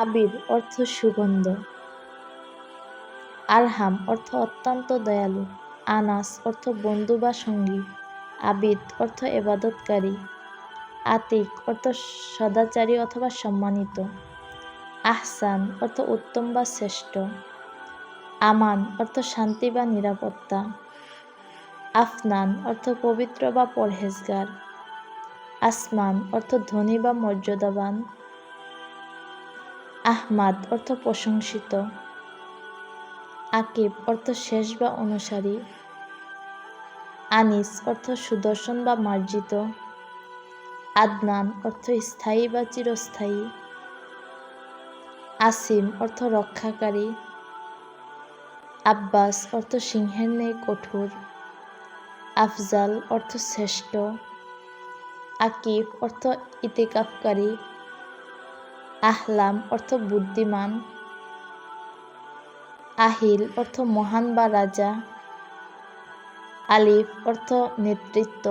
আবির অর্থ সুগন্ধ। আরহাম অর্থ অত্যন্ত দয়ালু। আনাস অর্থ বন্ধু বা সঙ্গী। আবিদ অর্থ এবাদতকারী। আতিক অর্থ সদাচারী অথবা সম্মানিত। আহসান অর্থ উত্তম বা শ্রেষ্ঠ। আমান অর্থ শান্তি বা নিরাপত্তা। আফনান অর্থ পবিত্র বা পরহেজগার। আসমান অর্থ ধনী বা মর্যাদাবান। আহমাদ অর্থ প্রশংসিত। আকিব অর্থ শেষ বা অনুসারী। আনিস অর্থ সুদর্শন বা মার্জিত। আদনান অর্থ স্থায়ী বা চিরস্থায়ী। আসিম অর্থ রক্ষাকারী। আব্বাস অর্থ সিংহের নেই কঠোর। আফজাল অর্থ শ্রেষ্ঠ। আকিব অর্থ ইতিকাফকারী। আহলাম অর্থ বুদ্ধিমান। আহিল অর্থ মহান বা রাজা। আলিফ অর্থ নেতৃত্ব।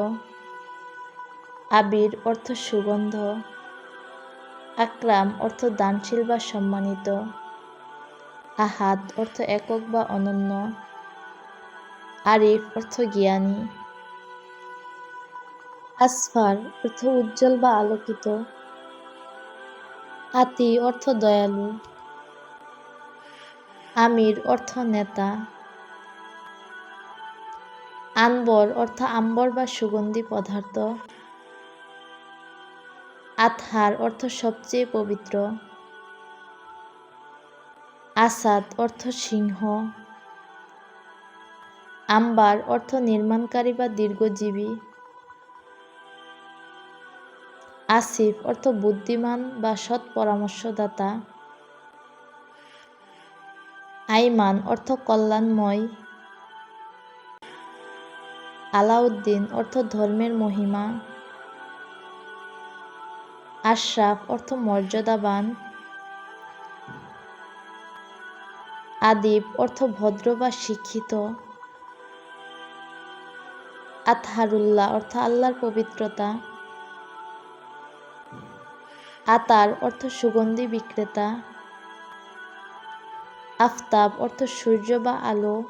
আবির অর্থ সুগন্ধ। আকরাম অর্থ দানশীল বা সম্মানিত। আহাদ অর্থ একক বা অনন্য। আরিফ অর্থ জ্ঞানী। আসফার অর্থ উজ্জ্বল বা আলোকিত। আতি অর্থ দয়ালু, আমির অর্থ নেতা, আনবর অর্থ আম্বর বা সুগন্ধি পদার্থ, আতহার অর্থ সবচেয়ে পবিত্র, আসাদ অর্থ সিংহ, আম্বার অর্থ নির্মাণকারী বা দীর্ঘজীবী আসিফ অর্থ বুদ্ধিমান বা সৎ পরামর্শদাতা। আইমান অর্থ কল্যাণময়। আলাউদ্দিন অর্থ ধর্মের মহিমা। আশরাফ অর্থ মর্যাদাবান। আদিব অর্থ ভদ্র বা শিক্ষিত। আতহারুল্লাহ অর্থ আল্লাহর পবিত্রতা। আতার অর্থ সুগন্ধি বিক্রেতা। আফতাব অর্থ সূর্য বা আলো।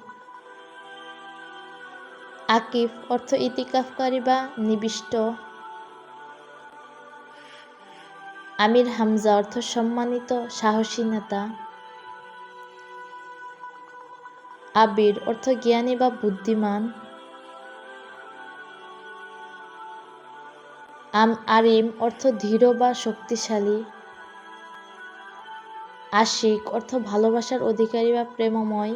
আকিফ অর্থ ইতিকাফকারী বা নিবিষ্ট। আমির হামজা অর্থ সম্মানিত, সাহসী নেতা। আবির অর্থ জ্ঞানী বা বুদ্ধিমান। আম আরিম অর্থ ধীর বা শক্তিশালী। আশিক অর্থ ভালোবাসার অধিকারী বা প্রেমময়।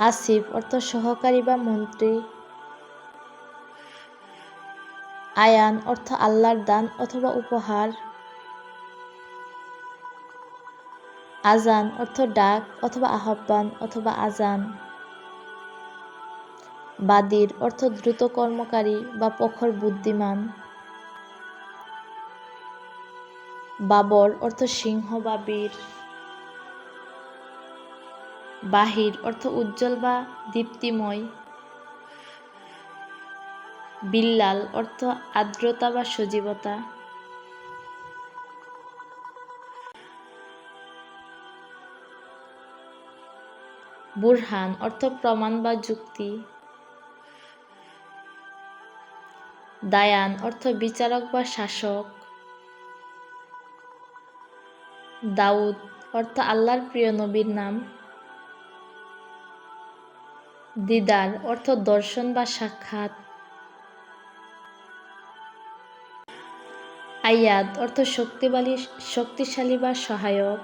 আসিফ অর্থ সহকারী বা মন্ত্রী। আয়ান অর্থ আল্লাহর দান অথবা উপহার। আজান অর্থ ডাক অথবা আহ্বান অথবা আজান। বাদির অর্থ দ্রুত কর্মকারী বা প্রখর বুদ্ধিমান। বাবর অর্থ সিংহ বা বীর। বাহির অর্থ উজ্জ্বল বা দীপ্তিময়। বিল্লাল অর্থ আর্দ্রতা বা সজীবতা। বুরহান অর্থ প্রমাণ বা যুক্তি। দায়ান, অর্থ বিচারক বা শাসক। দাউদ, অর্থ আল্লাহর প্রিয় নবীর নাম। দিদার, অর্থ দর্শন বা সাক্ষাৎ। আয়াদ অর্থ শক্তিবালী, শক্তিশালী বা সহায়ক।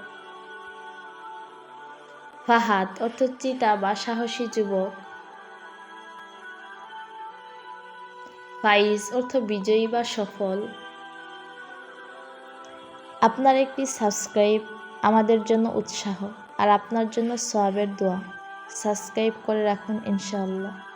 ফাহাদ, অর্থ চিতা বা সাহসী যুবক। ফাইজ অর্থ বিজয়ী বা সফল। আপনার একটি সাবস্ক্রাইব আমাদের জন্য উৎসাহ, আর আপনার জন্য সোয়াবের দোয়া। সাবস্ক্রাইব করে রাখুন ইনশাআল্লাহ।